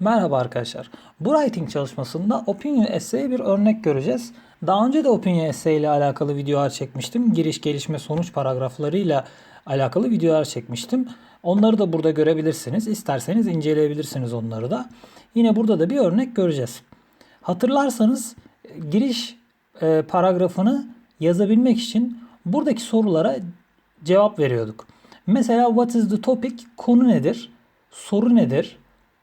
Merhaba arkadaşlar. Bu writing çalışmasında opinion essay'e bir örnek göreceğiz. Daha önce de opinion essay ile alakalı videolar çekmiştim. Giriş, gelişme, sonuç paragraflarıyla alakalı videolar çekmiştim. Onları da burada görebilirsiniz. İsterseniz inceleyebilirsiniz onları da. Yine burada da bir örnek göreceğiz. Hatırlarsanız giriş e, paragrafını yazabilmek için buradaki sorulara cevap veriyorduk. Mesela what is the topic? Konu nedir? Soru nedir?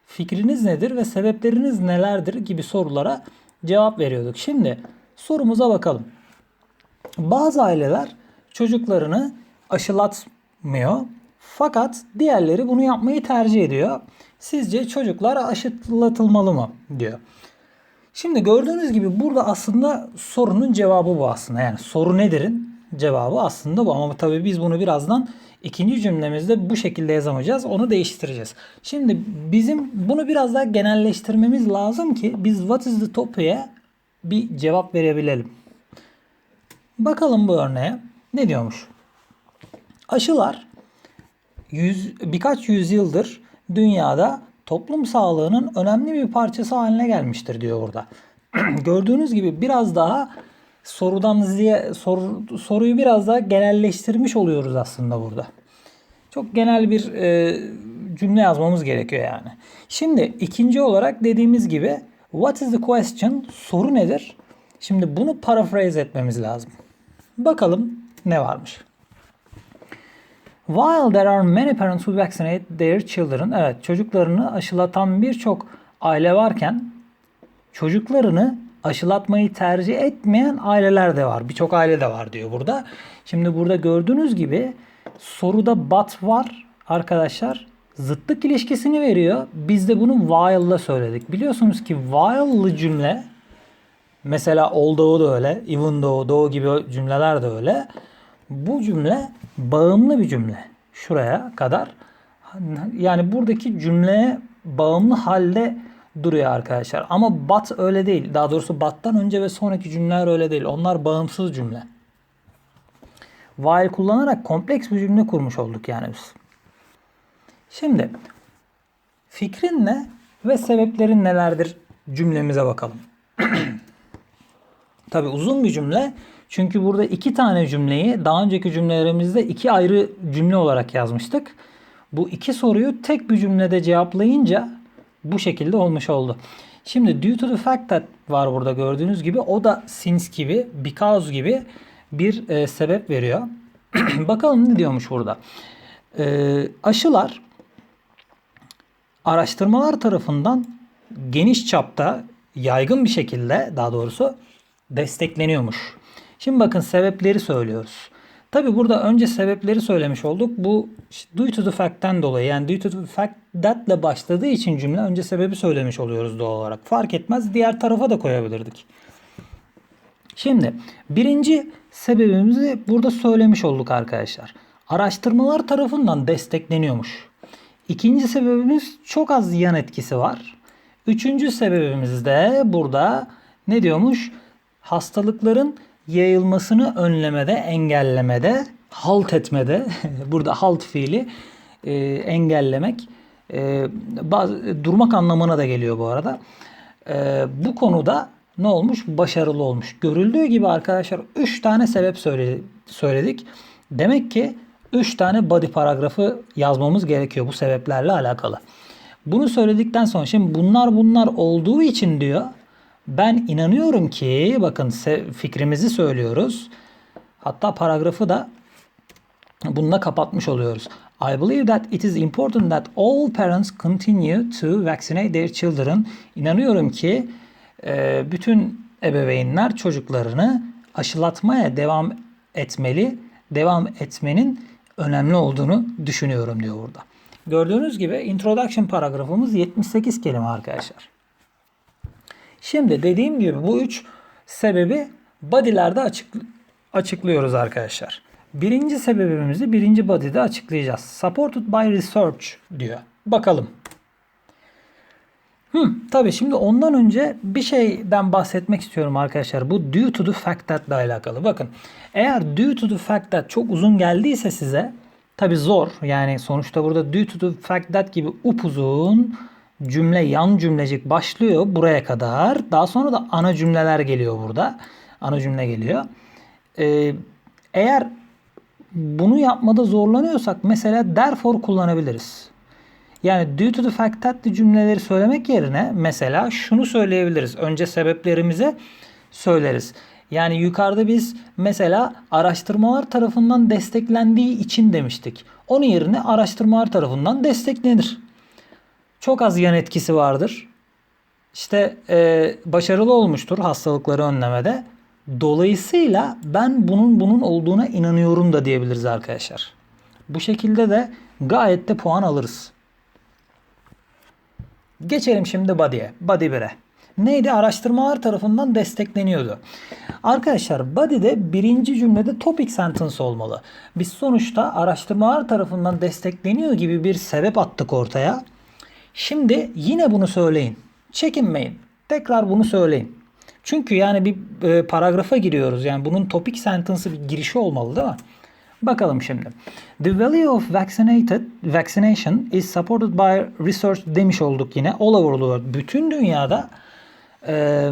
Fikriniz nedir ve sebepleriniz nelerdir gibi sorulara cevap veriyorduk. Şimdi sorumuza bakalım. Bazı aileler çocuklarını aşılatmıyor. Fakat diğerleri bunu yapmayı tercih ediyor. Sizce çocuklar aşılatılmalı mı diyor. Şimdi gördüğünüz gibi burada aslında sorunun cevabı bu aslında. Yani soru nedir'in cevabı aslında bu. Ama tabii biz bunu birazdan ikinci cümlemizde bu şekilde yazamayacağız. Onu değiştireceğiz. Şimdi bizim bunu biraz daha genelleştirmemiz lazım ki biz what is the topic'e bir cevap verebilelim. Bakalım bu örneğe. Ne diyormuş? Aşılar yüz, birkaç yüzyıldır dünyada toplum sağlığının önemli bir parçası haline gelmiştir diyor burada. Gördüğünüz gibi biraz daha sorudan ziye, soru, soruyu biraz daha genelleştirmiş oluyoruz aslında burada. Çok genel bir e, cümle yazmamız gerekiyor yani. Şimdi ikinci olarak dediğimiz gibi what is the question? Soru nedir? Şimdi bunu paraphrase etmemiz lazım. Bakalım ne varmış. While there are many parents who vaccinate their children. Evet çocuklarını aşılatan birçok aile varken çocuklarını aşılatmayı tercih etmeyen aileler de var. Birçok aile de var diyor burada. Şimdi burada gördüğünüz gibi soruda but var arkadaşlar. Zıtlık ilişkisini veriyor. Biz de bunu while'la söyledik. Biliyorsunuz ki while'lı cümle mesela although da öyle, even though, though gibi cümleler de öyle. Bu cümle bağımlı bir cümle. Şuraya kadar. Yani buradaki cümleye bağımlı halde duruyor arkadaşlar. Ama but öyle değil. Daha doğrusu but'tan önce ve sonraki cümleler öyle değil. Onlar bağımsız cümle. While kullanarak kompleks bir cümle kurmuş olduk yani biz. Şimdi fikrin ne ve sebeplerin nelerdir cümlemize bakalım. Tabi uzun bir cümle. Çünkü burada iki tane cümleyi daha önceki cümlelerimizde iki ayrı cümle olarak yazmıştık. Bu iki soruyu tek bir cümlede cevaplayınca bu şekilde olmuş oldu. Şimdi due to the fact that var burada gördüğünüz gibi o da since gibi, because gibi bir e, sebep veriyor. Bakalım ne diyormuş burada. E, aşılar araştırmalar tarafından geniş çapta yaygın bir şekilde daha doğrusu destekleniyormuş. Şimdi bakın sebepleri söylüyoruz. Tabi burada önce sebepleri söylemiş olduk. Bu due to the fact'ten dolayı yani due to the fact that ile başladığı için cümle önce sebebi söylemiş oluyoruz doğal olarak. Fark etmez diğer tarafa da koyabilirdik. Şimdi birinci sebebimizi burada söylemiş olduk arkadaşlar. Araştırmalar tarafından destekleniyormuş. İkinci sebebimiz çok az yan etkisi var. Üçüncü sebebimiz de burada ne diyormuş? Hastalıkların yayılmasını önlemede, engellemede, halt etmede, burada halt fiili e, engellemek, e, bazı, durmak anlamına da geliyor bu arada. E, bu konuda ne olmuş? Başarılı olmuş. Görüldüğü gibi arkadaşlar 3 tane sebep söyledik. Demek ki 3 tane body paragrafı yazmamız gerekiyor bu sebeplerle alakalı. Bunu söyledikten sonra şimdi bunlar bunlar olduğu için diyor ben inanıyorum ki bakın fikrimizi söylüyoruz. Hatta paragrafı da bununla kapatmış oluyoruz. I believe that it is important that all parents continue to vaccinate their children. İnanıyorum ki e, bütün ebeveynler çocuklarını aşılatmaya devam etmeli. Devam etmenin önemli olduğunu düşünüyorum diyor burada. Gördüğünüz gibi introduction paragrafımız 78 kelime arkadaşlar. Şimdi dediğim gibi bu üç sebebi body'lerde açık, açıklıyoruz arkadaşlar. Birinci sebebimizi birinci body'de açıklayacağız. Supported by research diyor. Bakalım. Hmm, tabii şimdi ondan önce bir şeyden bahsetmek istiyorum arkadaşlar. Bu due to the fact that ile alakalı. Bakın eğer due to the fact that çok uzun geldiyse size tabii zor. Yani sonuçta burada due to the fact that gibi upuzun cümle yan cümlecik başlıyor buraya kadar. Daha sonra da ana cümleler geliyor burada. Ana cümle geliyor. Ee, eğer bunu yapmada zorlanıyorsak mesela therefore kullanabiliriz. Yani due to the fact that the cümleleri söylemek yerine mesela şunu söyleyebiliriz. Önce sebeplerimizi söyleriz. Yani yukarıda biz mesela araştırmalar tarafından desteklendiği için demiştik. Onun yerine araştırmalar tarafından desteklenir. Çok az yan etkisi vardır. İşte e, başarılı olmuştur hastalıkları önlemede. Dolayısıyla ben bunun bunun olduğuna inanıyorum da diyebiliriz arkadaşlar. Bu şekilde de gayet de puan alırız. Geçelim şimdi body'e. Body 1'e. Neydi? Araştırmalar tarafından destekleniyordu. Arkadaşlar body'de birinci cümlede topic sentence olmalı. Biz sonuçta araştırmalar tarafından destekleniyor gibi bir sebep attık ortaya. Şimdi yine bunu söyleyin. Çekinmeyin. Tekrar bunu söyleyin. Çünkü yani bir e, paragrafa giriyoruz. Yani bunun topic sentence'ı bir girişi olmalı değil mi? Bakalım şimdi. The value of vaccinated vaccination is supported by research demiş olduk yine. All over the world. Bütün dünyada e,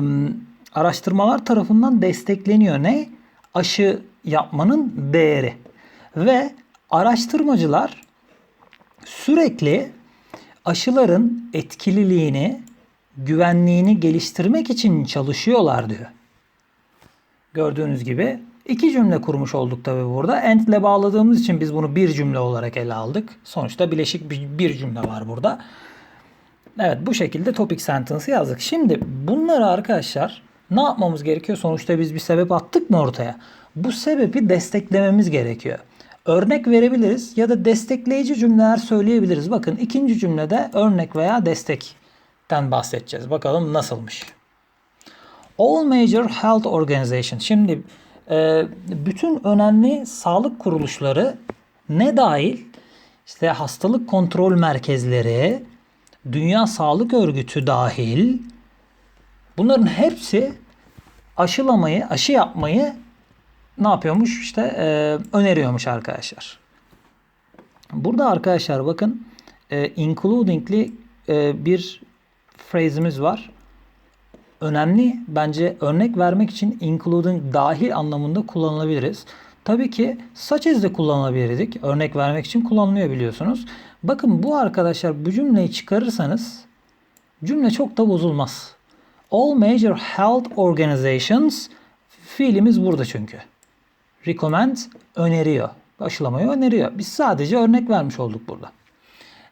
araştırmalar tarafından destekleniyor. Ne? Aşı yapmanın değeri. Ve araştırmacılar sürekli aşıların etkililiğini, güvenliğini geliştirmek için çalışıyorlar diyor. Gördüğünüz gibi iki cümle kurmuş olduk tabi burada. And ile bağladığımız için biz bunu bir cümle olarak ele aldık. Sonuçta bileşik bir, cümle var burada. Evet bu şekilde topic sentence yazdık. Şimdi bunları arkadaşlar ne yapmamız gerekiyor? Sonuçta biz bir sebep attık mı ortaya? Bu sebebi desteklememiz gerekiyor. Örnek verebiliriz ya da destekleyici cümleler söyleyebiliriz. Bakın ikinci cümlede örnek veya destekten bahsedeceğiz. Bakalım nasılmış. All major health organizations. Şimdi e, bütün önemli sağlık kuruluşları ne dahil? İşte hastalık kontrol merkezleri, Dünya Sağlık Örgütü dahil bunların hepsi aşılamayı, aşı yapmayı ne yapıyormuş? İşte e, öneriyormuş arkadaşlar. Burada arkadaşlar bakın e, including'li e, bir phrase'imiz var. Önemli bence örnek vermek için including dahil anlamında kullanılabiliriz. Tabii ki such as de kullanılabilirdik. Örnek vermek için kullanılıyor biliyorsunuz. Bakın bu arkadaşlar bu cümleyi çıkarırsanız cümle çok da bozulmaz. All major health organizations fiilimiz burada çünkü. Recommend öneriyor. Aşılamayı öneriyor. Biz sadece örnek vermiş olduk burada.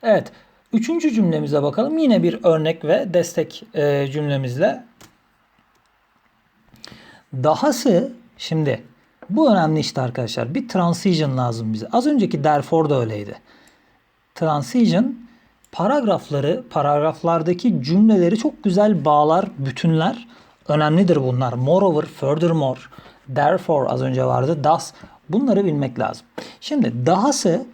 Evet. Üçüncü cümlemize bakalım. Yine bir örnek ve destek e, cümlemizle. Dahası şimdi bu önemli işte arkadaşlar. Bir transition lazım bize. Az önceki therefore da öyleydi. Transition paragrafları, paragraflardaki cümleleri çok güzel bağlar, bütünler. Önemlidir bunlar. Moreover, furthermore, therefore az önce vardı. Thus bunları bilmek lazım. Şimdi dahası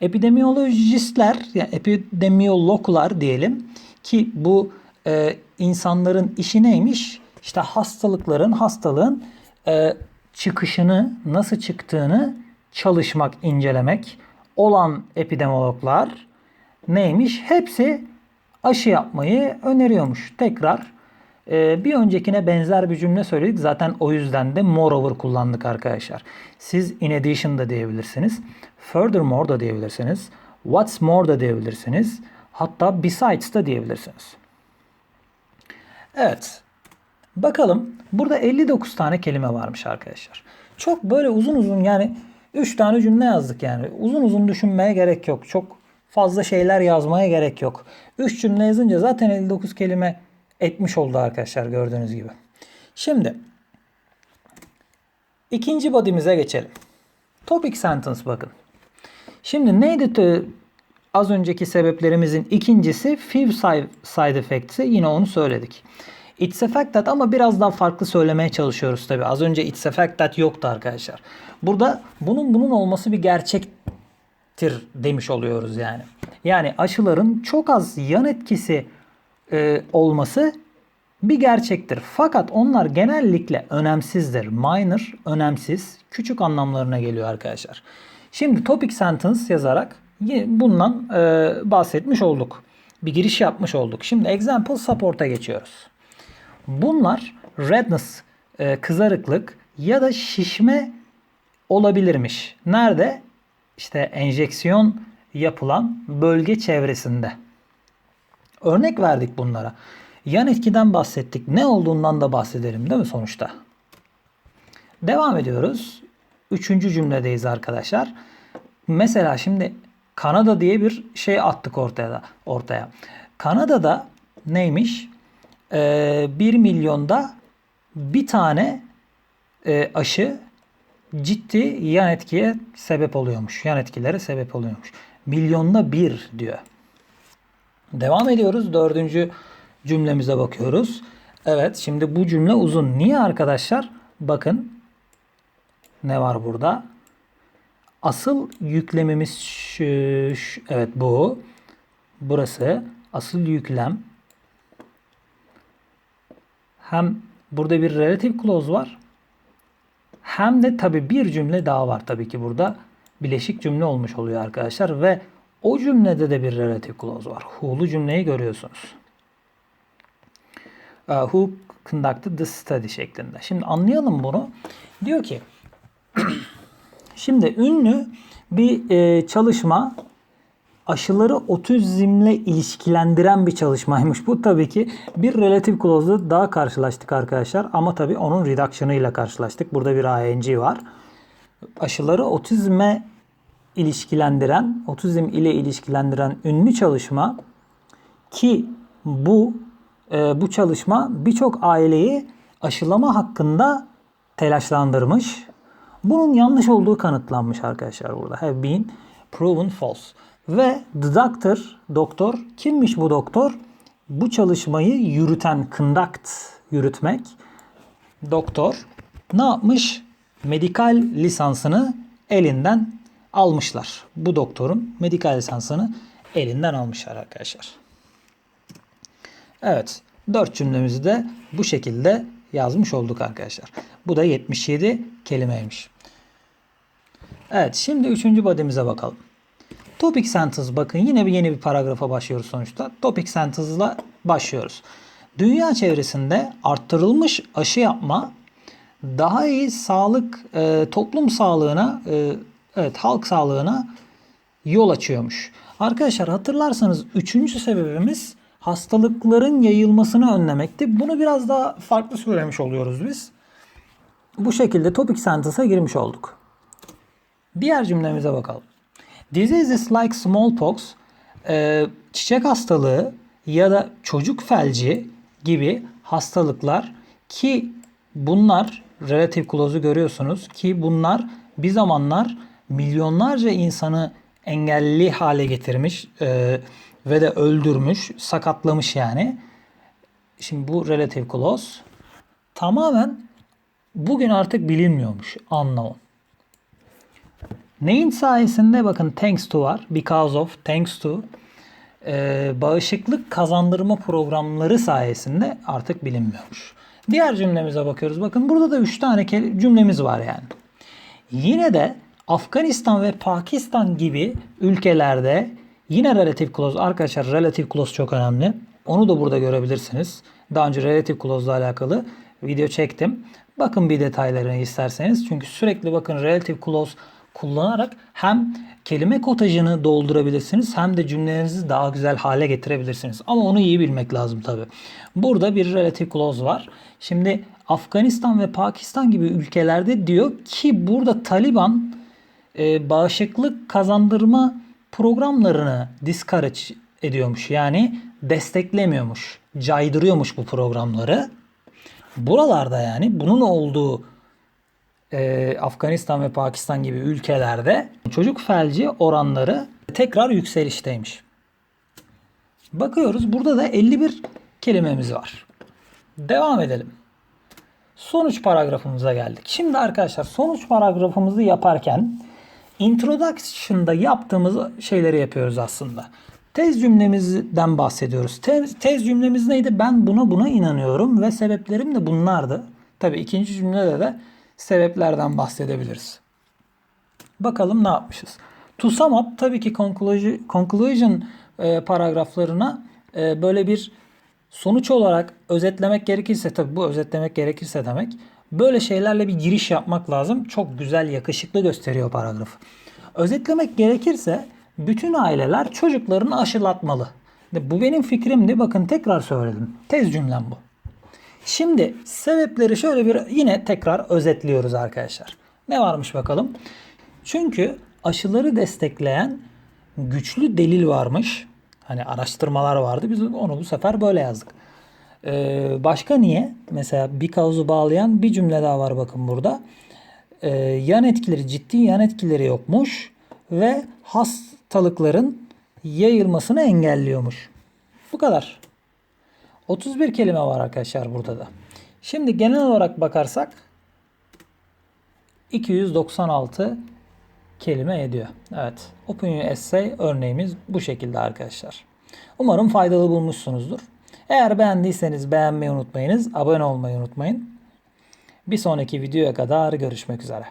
epidemiyolojistler yani epidemiyologlar diyelim ki bu e, insanların işi neymiş? İşte hastalıkların, hastalığın e, çıkışını, nasıl çıktığını çalışmak, incelemek olan epidemiologlar neymiş? Hepsi aşı yapmayı öneriyormuş. Tekrar bir öncekine benzer bir cümle söyledik. Zaten o yüzden de moreover kullandık arkadaşlar. Siz in addition da diyebilirsiniz. Furthermore da diyebilirsiniz. What's more da diyebilirsiniz. Hatta besides da diyebilirsiniz. Evet. Bakalım. Burada 59 tane kelime varmış arkadaşlar. Çok böyle uzun uzun yani 3 tane cümle yazdık yani. Uzun uzun düşünmeye gerek yok. Çok fazla şeyler yazmaya gerek yok. 3 cümle yazınca zaten 59 kelime etmiş oldu arkadaşlar gördüğünüz gibi. Şimdi ikinci body'mize geçelim. Topic sentence bakın. Şimdi neydi az önceki sebeplerimizin ikincisi few side effects'i yine onu söyledik. It's a fact that ama biraz daha farklı söylemeye çalışıyoruz tabi. Az önce it's a fact that yoktu arkadaşlar. Burada bunun bunun olması bir gerçektir demiş oluyoruz yani. Yani aşıların çok az yan etkisi e, olması bir gerçektir. Fakat onlar genellikle önemsizdir. Minor, önemsiz, küçük anlamlarına geliyor arkadaşlar. Şimdi topic sentence yazarak bundan e, bahsetmiş olduk. bir giriş yapmış olduk. Şimdi example support'a geçiyoruz. Bunlar redness, e, kızarıklık ya da şişme olabilirmiş. Nerede? İşte enjeksiyon yapılan bölge çevresinde. Örnek verdik bunlara. Yan etkiden bahsettik. Ne olduğundan da bahsedelim değil mi sonuçta? Devam ediyoruz. Üçüncü cümledeyiz arkadaşlar. Mesela şimdi Kanada diye bir şey attık ortaya. ortaya. Kanada'da neymiş? Ee, 1 milyonda bir tane e, aşı ciddi yan etkiye sebep oluyormuş. Yan etkilere sebep oluyormuş. Milyonda bir diyor. Devam ediyoruz. Dördüncü cümlemize bakıyoruz. Evet şimdi bu cümle uzun. Niye arkadaşlar? Bakın ne var burada? Asıl yüklemimiz şu, şu, evet bu. Burası asıl yüklem. Hem burada bir relative clause var. Hem de tabi bir cümle daha var tabii ki burada. Bileşik cümle olmuş oluyor arkadaşlar ve o cümlede de bir relative clause var. Who'lu cümleyi görüyorsunuz. Uh, who conducted the study şeklinde. Şimdi anlayalım bunu. Diyor ki Şimdi ünlü bir e, çalışma aşıları otizmle ilişkilendiren bir çalışmaymış. Bu tabii ki bir relative clause'da daha karşılaştık arkadaşlar. Ama tabii onun reduction'ıyla karşılaştık. Burada bir ing var. Aşıları otizme ilişkilendiren, otizm ile ilişkilendiren ünlü çalışma ki bu e, bu çalışma birçok aileyi aşılama hakkında telaşlandırmış. Bunun yanlış olduğu kanıtlanmış arkadaşlar burada. Have been proven false. Ve the doctor, doktor, kimmiş bu doktor? Bu çalışmayı yürüten, conduct, yürütmek. Doktor ne yapmış? Medikal lisansını elinden almışlar. Bu doktorun medikal lisansını elinden almışlar arkadaşlar. Evet. Dört cümlemizi de bu şekilde yazmış olduk arkadaşlar. Bu da 77 kelimeymiş. Evet şimdi üçüncü body'mize bakalım. Topic sentence bakın yine bir yeni bir paragrafa başlıyoruz sonuçta. Topic sentence ile başlıyoruz. Dünya çevresinde arttırılmış aşı yapma daha iyi sağlık, e, toplum sağlığına, e, evet halk sağlığına yol açıyormuş. Arkadaşlar hatırlarsanız üçüncü sebebimiz hastalıkların yayılmasını önlemekti. Bunu biraz daha farklı söylemiş oluyoruz biz. Bu şekilde topic sentence'a girmiş olduk. Diğer cümlemize bakalım. Diseases like smallpox, e, çiçek hastalığı ya da çocuk felci gibi hastalıklar ki bunlar relative clause'u görüyorsunuz ki bunlar bir zamanlar milyonlarca insanı engelli hale getirmiş e, ve de öldürmüş, sakatlamış yani. Şimdi bu relative clause tamamen bugün artık bilinmiyormuş unknown. Neyin sayesinde bakın thanks to var. Because of, thanks to. Ee, bağışıklık kazandırma programları sayesinde artık bilinmiyormuş. Diğer cümlemize bakıyoruz. Bakın burada da 3 tane cümlemiz var yani. Yine de Afganistan ve Pakistan gibi ülkelerde yine relative clause arkadaşlar relative clause çok önemli. Onu da burada görebilirsiniz. Daha önce relative clause ile alakalı video çektim. Bakın bir detaylarını isterseniz. Çünkü sürekli bakın relative clause kullanarak hem kelime kotajını doldurabilirsiniz hem de cümlelerinizi daha güzel hale getirebilirsiniz. Ama onu iyi bilmek lazım tabi. Burada bir relative clause var. Şimdi Afganistan ve Pakistan gibi ülkelerde diyor ki burada Taliban e, bağışıklık kazandırma programlarını discourage ediyormuş. Yani desteklemiyormuş, caydırıyormuş bu programları. Buralarda yani bunun olduğu e, Afganistan ve Pakistan gibi ülkelerde çocuk felci oranları tekrar yükselişteymiş. Bakıyoruz burada da 51 kelimemiz var. Devam edelim. Sonuç paragrafımıza geldik. Şimdi arkadaşlar sonuç paragrafımızı yaparken introduction'da yaptığımız şeyleri yapıyoruz aslında. Tez cümlemizden bahsediyoruz. Tez, tez cümlemiz neydi? Ben buna buna inanıyorum ve sebeplerim de bunlardı. Tabii ikinci cümlede de sebeplerden bahsedebiliriz. Bakalım ne yapmışız. To sum up tabii ki conclusion, conclusion e, paragraflarına e, böyle bir sonuç olarak özetlemek gerekirse tabii bu özetlemek gerekirse demek böyle şeylerle bir giriş yapmak lazım. Çok güzel yakışıklı gösteriyor paragrafı. Özetlemek gerekirse bütün aileler çocuklarını aşılatmalı. Bu benim fikrimdi. Bakın tekrar söyledim. Tez cümlem bu. Şimdi sebepleri şöyle bir yine tekrar özetliyoruz arkadaşlar. Ne varmış bakalım? Çünkü aşıları destekleyen güçlü delil varmış. Hani araştırmalar vardı. Biz onu bu sefer böyle yazdık. Ee, başka niye? Mesela bir kavuzu bağlayan bir cümle daha var bakın burada. Ee, yan etkileri ciddi yan etkileri yokmuş ve hastalıkların yayılmasını engelliyormuş. Bu kadar. 31 kelime var arkadaşlar burada da. Şimdi genel olarak bakarsak 296 kelime ediyor. Evet. Opinion Essay örneğimiz bu şekilde arkadaşlar. Umarım faydalı bulmuşsunuzdur. Eğer beğendiyseniz beğenmeyi unutmayınız. Abone olmayı unutmayın. Bir sonraki videoya kadar görüşmek üzere.